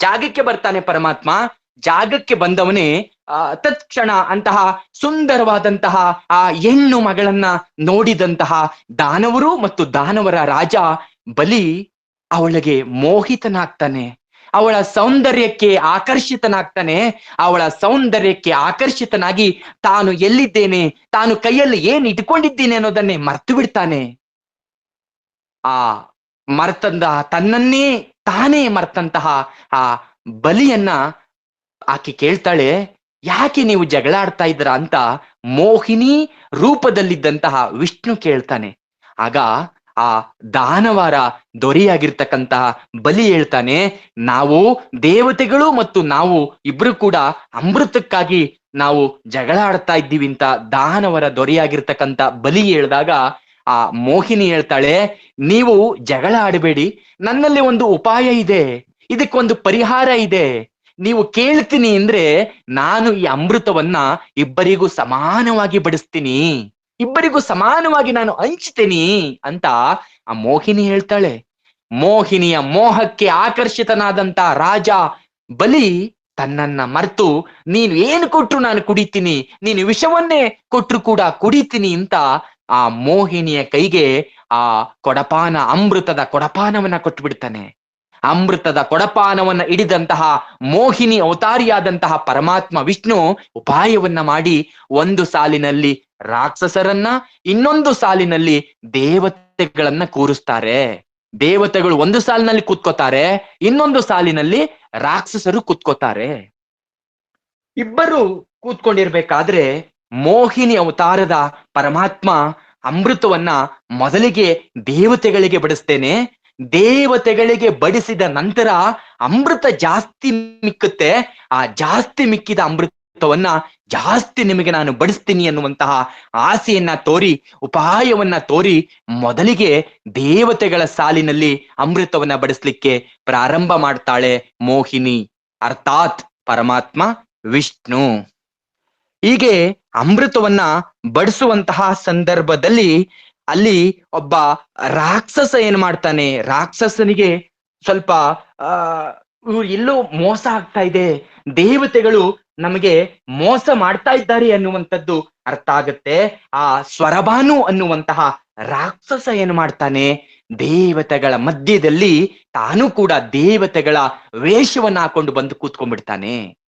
ಜಾಗಕ್ಕೆ ಬರ್ತಾನೆ ಪರಮಾತ್ಮ. ಜಾಗಕ್ಕೆ ಬಂದವನೇ ತತ್ಕ್ಷಣ ಅಂತಹ ಸುಂದರವಾದಂತಹ ಆ ಹೆಣ್ಣು ಮಗಳನ್ನ ನೋಡಿದಂತಹ ದಾನವರು ಮತ್ತು ದಾನವರ ರಾಜ ಬಲಿ ಅವಳಿಗೆ ಮೋಹಿತನಾಗ್ತಾನೆ. ಅವಳ ಸೌಂದರ್ಯಕ್ಕೆ ಆಕರ್ಷಿತನಾಗ್ತಾನೆ, ಅವಳ ಸೌಂದರ್ಯಕ್ಕೆ ಆಕರ್ಷಿತನಾಗಿ ತಾನು ಎಲ್ಲಿದ್ದೇನೆ, ತಾನು ಕೈಯಲ್ಲಿ ಏನ್ ಇಟ್ಕೊಂಡಿದ್ದೇನೆ ಅನ್ನೋದನ್ನೇ ಮರ್ತು ಬಿಡ್ತಾನೆ. ಆ ಮರ್ತಂದ ತನ್ನನ್ನೇ ತಾನೇ ಮರ್ತಂತಹ ಆ ಬಲಿಯನ್ನ ಆಕೆ ಕೇಳ್ತಾಳೆ, ಯಾಕೆ ನೀವು ಜಗಳ ಆಡ್ತಾ ಇದ್ರ ಅಂತ ಮೋಹಿನಿ ರೂಪದಲ್ಲಿದ್ದಂತಹ ವಿಷ್ಣು ಕೇಳ್ತಾನೆ. ಆಗ ಆ ದಾನವಾರ ದೊರೆಯಾಗಿರ್ತಕ್ಕಂತಹ ಬಲಿ ಹೇಳ್ತಾನೆ, ನಾವು ದೇವತೆಗಳು ಮತ್ತು ನಾವು ಇಬ್ರು ಕೂಡ ಅಮೃತಕ್ಕಾಗಿ ನಾವು ಜಗಳ ಆಡ್ತಾ ಇದ್ದೀವಿ ಅಂತ ದಾನವರ ದೊರೆಯಾಗಿರ್ತಕ್ಕಂತ ಬಲಿ ಹೇಳಿದಾಗ ಆ ಮೋಹಿನಿ ಹೇಳ್ತಾಳೆ, ನೀವು ಜಗಳ ಆಡಬೇಡಿ ನನ್ನಲ್ಲಿ ಒಂದು ಉಪಾಯ ಇದೆ, ಇದಕ್ಕೊಂದು ಪರಿಹಾರ ಇದೆ, ನೀವು ಕೇಳ್ತೀನಿ ಅಂದ್ರೆ ನಾನು ಈ ಅಮೃತವನ್ನ ಇಬ್ಬರಿಗೂ ಸಮಾನವಾಗಿ ಬಡಿಸ್ತೀನಿ. ಇಬ್ಬರಿಗೂ ಸಮಾನವಾಗಿ ನಾನು ಹಂಚ್ತೀನಿ ಅಂತ ಆ ಮೋಹಿನಿ ಹೇಳ್ತಾಳೆ. ಮೋಹಿನಿಯ ಮೋಹಕ್ಕೆ ಆಕರ್ಷಿತನಾದಂತ ರಾಜ ಬಲಿ ತನ್ನನ್ನ ಮರ್ತು, ನೀನು ಏನು ಕೊಟ್ರು ನಾನು ಕುಡಿತೀನಿ, ನೀನು ವಿಷವನ್ನೇ ಕೊಟ್ರು ಕೂಡ ಕುಡಿತೀನಿ ಅಂತ ಆ ಮೋಹಿನಿಯ ಕೈಗೆ ಆ ಕೊಡಪಾನ ಅಮೃತದ ಕೊಡಪಾನವನ್ನ ಕೊಟ್ಟು ಬಿಡ್ತಾನೆ ಅಮೃತದ ಕೊಡಪಾನವನ್ನ ಹಿಡಿದಂತಹ ಮೋಹಿನಿ ಅವತಾರಿಯಾದಂತಹ ಪರಮಾತ್ಮ ವಿಷ್ಣು ಉಪಾಯವನ್ನ ಮಾಡಿ ಒಂದು ಸಾಲಿನಲ್ಲಿ ರಾಕ್ಷಸರನ್ನ ಇನ್ನೊಂದು ಸಾಲಿನಲ್ಲಿ ದೇವತೆಗಳನ್ನ ಕೂರಿಸ್ತಾರೆ. ದೇವತೆಗಳು ಒಂದು ಸಾಲಿನಲ್ಲಿ ಕೂತ್ಕೋತಾರೆ, ಇನ್ನೊಂದು ಸಾಲಿನಲ್ಲಿ ರಾಕ್ಷಸರು ಕೂತ್ಕೋತಾರೆ. ಇಬ್ಬರು ಕೂತ್ಕೊಂಡಿರ್ಬೇಕಾದ್ರೆ ಮೋಹಿನಿ ಅವತಾರದ ಪರಮಾತ್ಮ ಅಮೃತವನ್ನ ಮೊದಲಿಗೆ ದೇವತೆಗಳಿಗೆ ಬಡಿಸ್ತೇನೆ. ದೇವತೆಗಳಿಗೆ ಬಡಿಸಿದ ನಂತರ ಅಮೃತ ಜಾಸ್ತಿ ಮಿಕ್ಕುತ್ತೆ. ಆ ಜಾಸ್ತಿ ಮಿಕ್ಕಿದ ಅಮೃತವನ್ನ ಜಾಸ್ತಿ ನಿಮಗೆ ನಾನು ಬಡಿಸ್ತೀನಿ ಅನ್ನುವಂತಹ ಆಸೆಯನ್ನ ತೋರಿ, ಉಪಾಯವನ್ನ ತೋರಿ ಮೊದಲಿಗೆ ದೇವತೆಗಳ ಸಾಲಿನಲ್ಲಿ ಅಮೃತವನ್ನ ಬಡಿಸ್ಲಿಕ್ಕೆ ಪ್ರಾರಂಭ ಮಾಡ್ತಾಳೆ ಮೋಹಿನಿ. ಅರ್ಥಾತ್ ಪರಮಾತ್ಮ ವಿಷ್ಣು. ಹೀಗೆ ಅಮೃತವನ್ನ ಬಡಿಸುವಂತಹ ಸಂದರ್ಭದಲ್ಲಿ ಅಲ್ಲಿ ಒಬ್ಬ ರಾಕ್ಷಸ ಏನ್ ಮಾಡ್ತಾನೆ? ರಾಕ್ಷಸನಿಗೆ ಸ್ವಲ್ಪ, ಆ ಇವ್ರು ಎಲ್ಲೋ ಮೋಸ ಆಗ್ತಾ ಇದೆ. ದೇವತೆಗಳು ನಮಗೆ ಮೋಸ ಮಾಡ್ತಾ ಇದ್ದಾರೆ ಅನ್ನುವಂಥದ್ದು ಅರ್ಥ ಆಗತ್ತೆ. ಆ ಸ್ವರಬಾನು ಅನ್ನುವಂತಹ ರಾಕ್ಷಸ ಏನು ಮಾಡ್ತಾನೆ? ದೇವತೆಗಳ ಮಧ್ಯದಲ್ಲಿ ತಾನು ಕೂಡ ದೇವತೆಗಳ ವೇಷವನ್ನ ಹಾಕೊಂಡು ಬಂದು ಕೂತ್ಕೊಂಡ್ಬಿಡ್ತಾನೆ.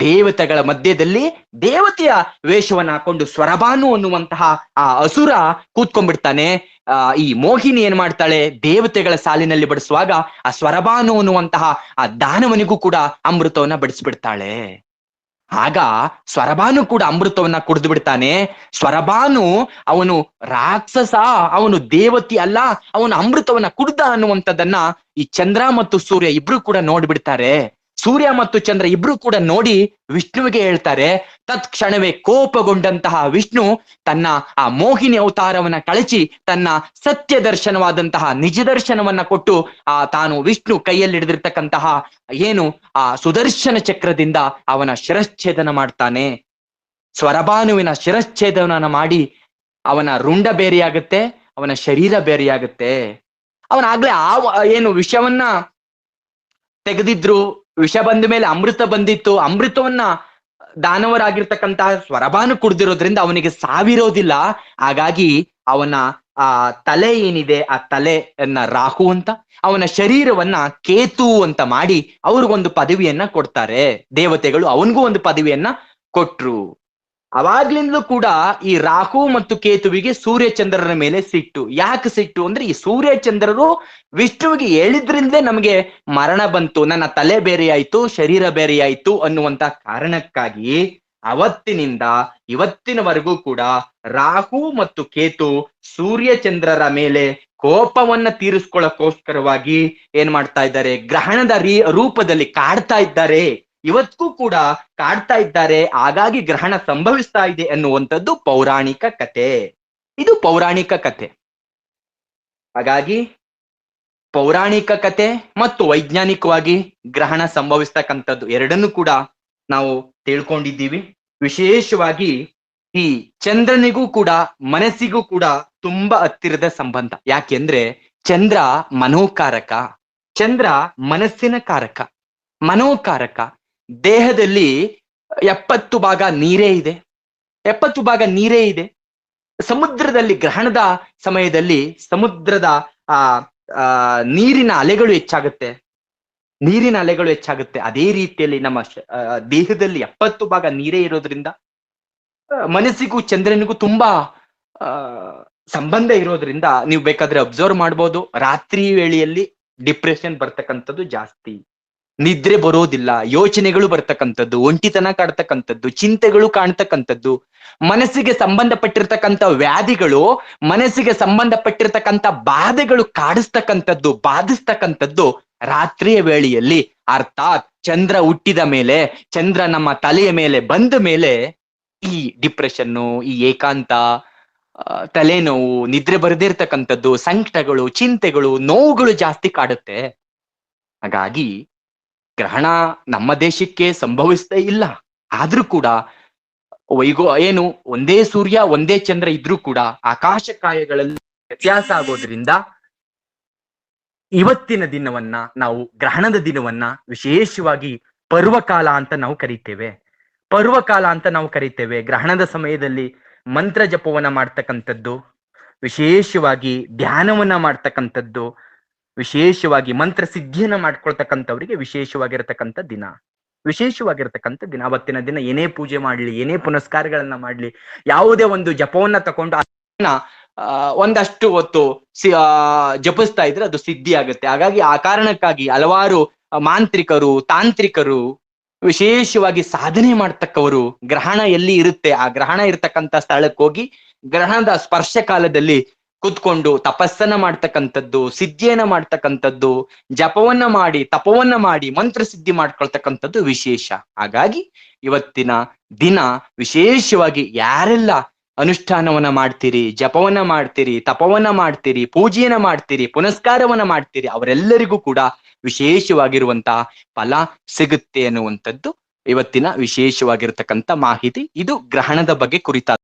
ದೇವತೆಗಳ ಮಧ್ಯದಲ್ಲಿ ದೇವತೆಯ ವೇಷವನ್ನ ಹಾಕೊಂಡು ಸ್ವರಬಾನು ಅನ್ನುವಂತಹ ಆ ಅಸುರ ಕೂತ್ಕೊಂಡ್ಬಿಡ್ತಾನೆ. ಆ, ಈ ಮೋಹಿನಿ ಏನ್ ಮಾಡ್ತಾಳೆ? ದೇವತೆಗಳ ಸಾಲಿನಲ್ಲಿ ಬಡಿಸುವಾಗ ಆ ಸ್ವರಬಾನು ಅನ್ನುವಂತಹ ಆ ದಾನವನಿಗೂ ಕೂಡ ಅಮೃತವನ್ನ ಬಡಿಸ್ಬಿಡ್ತಾಳೆ. ಆಗ ಸ್ವರಬಾನು ಕೂಡ ಅಮೃತವನ್ನ ಕುಡಿದು ಬಿಡ್ತಾನೆ. ಸ್ವರಬಾನು ಅವನು ರಾಕ್ಷಸ, ಅವನು ದೇವತಿ ಅಲ್ಲ, ಅವನು ಅಮೃತವನ್ನ ಕುಡ್ದ ಅನ್ನುವಂಥದ್ದನ್ನ ಈ ಚಂದ್ರ ಮತ್ತು ಸೂರ್ಯ ಇಬ್ರು ಕೂಡ ನೋಡ್ಬಿಡ್ತಾರೆ. ಸೂರ್ಯ ಮತ್ತು ಚಂದ್ರ ಇಬ್ರು ಕೂಡ ನೋಡಿ ವಿಷ್ಣುವಿಗೆ ಹೇಳ್ತಾರೆ ತತ್ಕ್ಷಣವೇ ಕೋಪಗೊಂಡಂತಹ ವಿಷ್ಣು ತನ್ನ ಆ ಮೋಹಿನಿ ಅವತಾರವನ್ನ ಕಳಚಿ ತನ್ನ ಸತ್ಯ ದರ್ಶನವಾದಂತಹ ನಿಜ ದರ್ಶನವನ್ನ ಕೊಟ್ಟು ಆ ತಾನು ವಿಷ್ಣು ಕೈಯಲ್ಲಿ ಹಿಡಿದಿರ್ತಕ್ಕಂತಹ ಏನು ಆ ಸುದರ್ಶನ ಚಕ್ರದಿಂದ ಅವನ ಶಿರಚ್ಛೇದನ ಮಾಡ್ತಾನೆ. ಸ್ವರಭಾನುವಿನ ಶಿರಚ್ಛೇದನ ಮಾಡಿ ಅವನ ರುಂಡ ಬೇರೆಯಾಗುತ್ತೆ, ಅವನ ಶರೀರ ಬೇರೆಯಾಗುತ್ತೆ. ಅವನಾಗ್ಲೇ ಆ ಏನು ವಿಷವನ್ನ ತೆಗೆದಿದ್ರು ವಿಷ ಬಂದ ಮೇಲೆ ಅಮೃತ ಬಂದಿತ್ತು. ಅಮೃತವನ್ನ ದಾನವರಾಗಿರ್ತಕ್ಕಂತಹ ಸ್ವರಭಾನು ಕುಡ್ದಿರೋದ್ರಿಂದ ಅವನಿಗೆ ಸಾವಿರೋದಿಲ್ಲ. ಹಾಗಾಗಿ ಅವನ ಆ ತಲೆ ಏನಿದೆ, ಆ ತಲೆಯನ್ನ ರಾಹು ಅಂತ, ಅವನ ಶರೀರವನ್ನ ಕೇತು ಅಂತ ಮಾಡಿ ಅವ್ರಿಗೊಂದು ಪದವಿಯನ್ನ ಕೊಡ್ತಾರೆ. ದೇವತೆಗಳು ಅವನಿಗೂ ಒಂದು ಪದವಿಯನ್ನ ಕೊಟ್ರು. ಅವಾಗ್ಲಿಂದಲೂ ಕೂಡ ಈ ರಾಹು ಮತ್ತು ಕೇತುವಿಗೆ ಸೂರ್ಯ ಚಂದ್ರರ ಮೇಲೆ ಸಿಟ್ಟು. ಯಾಕೆ ಸಿಟ್ಟು ಅಂದ್ರೆ ಈ ಸೂರ್ಯ ಚಂದ್ರರು ವಿಷ್ಣುವಿಗೆ ಹೇಳಿದ್ರಿಂದ ನಮಗೆ ಮರಣ ಬಂತು. ನನ್ನ ತಲೆ ಬೇರೆಯಾಯ್ತು, ಶರೀರ ಬೇರೆಯಾಯ್ತು ಅನ್ನುವಂತ ಕಾರಣಕ್ಕಾಗಿ ಅವತ್ತಿನಿಂದ ಇವತ್ತಿನವರೆಗೂ ಕೂಡ ರಾಹು ಮತ್ತು ಕೇತು ಸೂರ್ಯ ಚಂದ್ರರ ಮೇಲೆ ಕೋಪವನ್ನ ತೀರಿಸ್ಕೊಳ್ಳೋಕೋಸ್ಕರವಾಗಿ ಏನ್ ಮಾಡ್ತಾ ಇದ್ದಾರೆ, ಗ್ರಹಣದ ರೀ, ರೂಪದಲ್ಲಿ ಕಾಡ್ತಾ ಇದ್ದಾರೆ. ಇವತ್ತಿಗೂ ಕೂಡ ಕಾಡ್ತಾ ಇದ್ದಾರೆ, ಹಾಗಾಗಿ ಗ್ರಹಣ ಸಂಭವಿಸ್ತಾ ಇದೆ ಅನ್ನುವಂಥದ್ದು ಪೌರಾಣಿಕ ಕತೆ ಇದು ಪೌರಾಣಿಕ ಕತೆ ಹಾಗಾಗಿ ಪೌರಾಣಿಕ ಕತೆ ಮತ್ತು ವೈಜ್ಞಾನಿಕವಾಗಿ ಗ್ರಹಣ ಸಂಭವಿಸ್ತಕ್ಕಂಥದ್ದು ಎರಡನ್ನೂ ಕೂಡ ನಾವು ತಿಳ್ಕೊಂಡಿದ್ದೀವಿ. ವಿಶೇಷವಾಗಿ ಈ ಚಂದ್ರನಿಗೂ ಕೂಡ ಮನಸ್ಸಿಗೂ ಕೂಡ ತುಂಬಾ ಹತ್ತಿರದ ಸಂಬಂಧ. ಯಾಕೆಂದ್ರೆ ಚಂದ್ರ ಮನೋಕಾರಕ, ಚಂದ್ರ ಮನಸ್ಸಿನ ಕಾರಕ, ಮನೋಕಾರಕ. ದೇಹದಲ್ಲಿ ಎಪ್ಪತ್ತು ಭಾಗ ನೀರೇ ಇದೆ. ಎಪ್ಪತ್ತು ಭಾಗ ನೀರೇ ಇದೆ. ಸಮುದ್ರದಲ್ಲಿ ಗ್ರಹಣದ ಸಮಯದಲ್ಲಿ ಸಮುದ್ರದ, ಆ ನೀರಿನ ಅಲೆಗಳು ಹೆಚ್ಚಾಗುತ್ತೆ. ನೀರಿನ ಅಲೆಗಳು ಹೆಚ್ಚಾಗುತ್ತೆ. ಅದೇ ರೀತಿಯಲ್ಲಿ ನಮ್ಮ ದೇಹದಲ್ಲಿ ಎಪ್ಪತ್ತು ಭಾಗ ನೀರೇ ಇರೋದ್ರಿಂದ ಮನಸ್ಸಿಗೂ ಚಂದ್ರನಿಗೂ ತುಂಬಾ ಸಂಬಂಧ ಇರೋದ್ರಿಂದ ನೀವು ಬೇಕಾದ್ರೆ ಅಬ್ಸರ್ವ್ ಮಾಡ್ಬೋದು. ರಾತ್ರಿ ವೇಳೆಯಲ್ಲಿ ಡಿಪ್ರೆಷನ್ ಬರ್ತಕ್ಕಂಥದ್ದು ಜಾಸ್ತಿ. ನಿದ್ರೆ ಬರೋದಿಲ್ಲ, ಯೋಚನೆಗಳು ಬರ್ತಕ್ಕಂಥದ್ದು, ಒಂಟಿತನ ಕಾಡ್ತಕ್ಕಂಥದ್ದು, ಚಿಂತೆಗಳು ಕಾಣ್ತಕ್ಕಂಥದ್ದು, ಮನಸ್ಸಿಗೆ ಸಂಬಂಧಪಟ್ಟಿರ್ತಕ್ಕಂಥ ವ್ಯಾಧಿಗಳು, ಮನಸ್ಸಿಗೆ ಸಂಬಂಧಪಟ್ಟಿರ್ತಕ್ಕಂಥ ಬಾಧೆಗಳು ಕಾಡಿಸ್ತಕ್ಕಂಥದ್ದು, ಬಾಧಿಸ್ತಕ್ಕಂಥದ್ದು ರಾತ್ರಿಯ ವೇಳೆಯಲ್ಲಿ. ಅರ್ಥಾತ್ ಚಂದ್ರ ಹುಟ್ಟಿದ ಮೇಲೆ, ಚಂದ್ರ ನಮ್ಮ ತಲೆಯ ಮೇಲೆ ಬಂದ ಮೇಲೆ ಈ ಡಿಪ್ರೆಷನ್ನು, ಈ ಏಕಾಂತ ತಲೆನೋವು, ನಿದ್ರೆ ಬರದೇ ಇರ್ತಕ್ಕಂಥದ್ದು, ಸಂಕಟಗಳು, ಚಿಂತೆಗಳು, ನೋವುಗಳು ಜಾಸ್ತಿ ಕಾಡುತ್ತೆ. ಹಾಗಾಗಿ ಗ್ರಹಣ ನಮ್ಮ ದೇಶಕ್ಕೆ ಸಂಭವಿಸ್ತೇ ಇಲ್ಲ. ಆದ್ರೂ ಕೂಡ ವೈಗೋ, ಏನು, ಒಂದೇ ಸೂರ್ಯ, ಒಂದೇ ಚಂದ್ರ ಇದ್ರೂ ಕೂಡ ಆಕಾಶ ಕಾಯಗಳಲ್ಲಿ ವ್ಯತ್ಯಾಸ ಆಗೋದ್ರಿಂದ ಇವತ್ತಿನ ದಿನವನ್ನ ನಾವು ಗ್ರಹಣದ ದಿನವನ್ನ ವಿಶೇಷವಾಗಿ ಪರ್ವಕಾಲ ಅಂತ ನಾವು ಕರಿತೇವೆ. ಪರ್ವಕಾಲ ಅಂತ ನಾವು ಕರಿತೇವೆ. ಗ್ರಹಣದ ಸಮಯದಲ್ಲಿ ಮಂತ್ರ ಜಪವನ್ನ ಮಾಡ್ತಕ್ಕಂಥದ್ದು, ವಿಶೇಷವಾಗಿ ಧ್ಯಾನವನ್ನ ಮಾಡ್ತಕ್ಕಂಥದ್ದು ವಿಶೇಷವಾಗಿ ಮಂತ್ರ ಸಿದ್ಧಿಯನ್ನ ಮಾಡ್ಕೊಳ್ತಕ್ಕಂಥವ್ರಿಗೆ ವಿಶೇಷವಾಗಿರತಕ್ಕಂಥ ದಿನ. ವಿಶೇಷವಾಗಿರತಕ್ಕಂಥ ದಿನ. ಅವತ್ತಿನ ದಿನ ಏನೇ ಪೂಜೆ ಮಾಡ್ಲಿ, ಏನೇ ಪುನಸ್ಕಾರಗಳನ್ನ ಮಾಡ್ಲಿ, ಯಾವುದೇ ಒಂದು ಜಪವನ್ನ ತಕೊಂಡು ಅದನ್ನ ಒಂದಷ್ಟು ಹೊತ್ತು ಜಪಿಸ್ತಾ ಇದ್ರೆ ಅದು ಸಿದ್ಧಿ ಆಗುತ್ತೆ. ಹಾಗಾಗಿ ಆ ಕಾರಣಕ್ಕಾಗಿ ಹಲವಾರು ಮಾಂತ್ರಿಕರು, ತಾಂತ್ರಿಕರು ವಿಶೇಷವಾಗಿ ಸಾಧನೆ ಮಾಡ್ತಕ್ಕವರು ಗ್ರಹಣ ಎಲ್ಲಿ ಇರುತ್ತೆ? ಆ ಗ್ರಹಣ ಇರ್ತಕ್ಕಂಥ ಸ್ಥಳಕ್ಕೆ ಹೋಗಿ ಗ್ರಹಣದ ಸ್ಪರ್ಶ ಕಾಲದಲ್ಲಿ ಕುತ್ಕೊಂಡು ತಪಸ್ಸನ್ನ ಮಾಡ್ತಕ್ಕಂಥದ್ದು, ಸಿದ್ಧಿಯನ್ನ ಮಾಡ್ತಕ್ಕಂಥದ್ದು, ಜಪವನ್ನ ಮಾಡಿ, ತಪವನ್ನ ಮಾಡಿ, ಮಂತ್ರ ಸಿದ್ಧಿ ಮಾಡ್ಕೊಳ್ತಕ್ಕಂಥದ್ದು ವಿಶೇಷ. ಹಾಗಾಗಿ ಇವತ್ತಿನ ದಿನ ವಿಶೇಷವಾಗಿ ಯಾರೆಲ್ಲ ಅನುಷ್ಠಾನವನ್ನ ಮಾಡ್ತೀರಿ, ಜಪವನ್ನ ಮಾಡ್ತೀರಿ, ತಪವನ್ನ ಮಾಡ್ತೀರಿ, ಪೂಜೆಯನ್ನ ಮಾಡ್ತೀರಿ, ಪುನಸ್ಕಾರವನ್ನ ಮಾಡ್ತೀರಿ, ಅವರೆಲ್ಲರಿಗೂ ಕೂಡ ವಿಶೇಷವಾಗಿರುವಂತಹ ಫಲ ಸಿಗುತ್ತೆ ಅನ್ನುವಂಥದ್ದು ಇವತ್ತಿನ ವಿಶೇಷವಾಗಿರ್ತಕ್ಕಂಥ ಮಾಹಿತಿ. ಇದು ಗ್ರಹಣದ ಬಗ್ಗೆ ಕುರಿತಾದ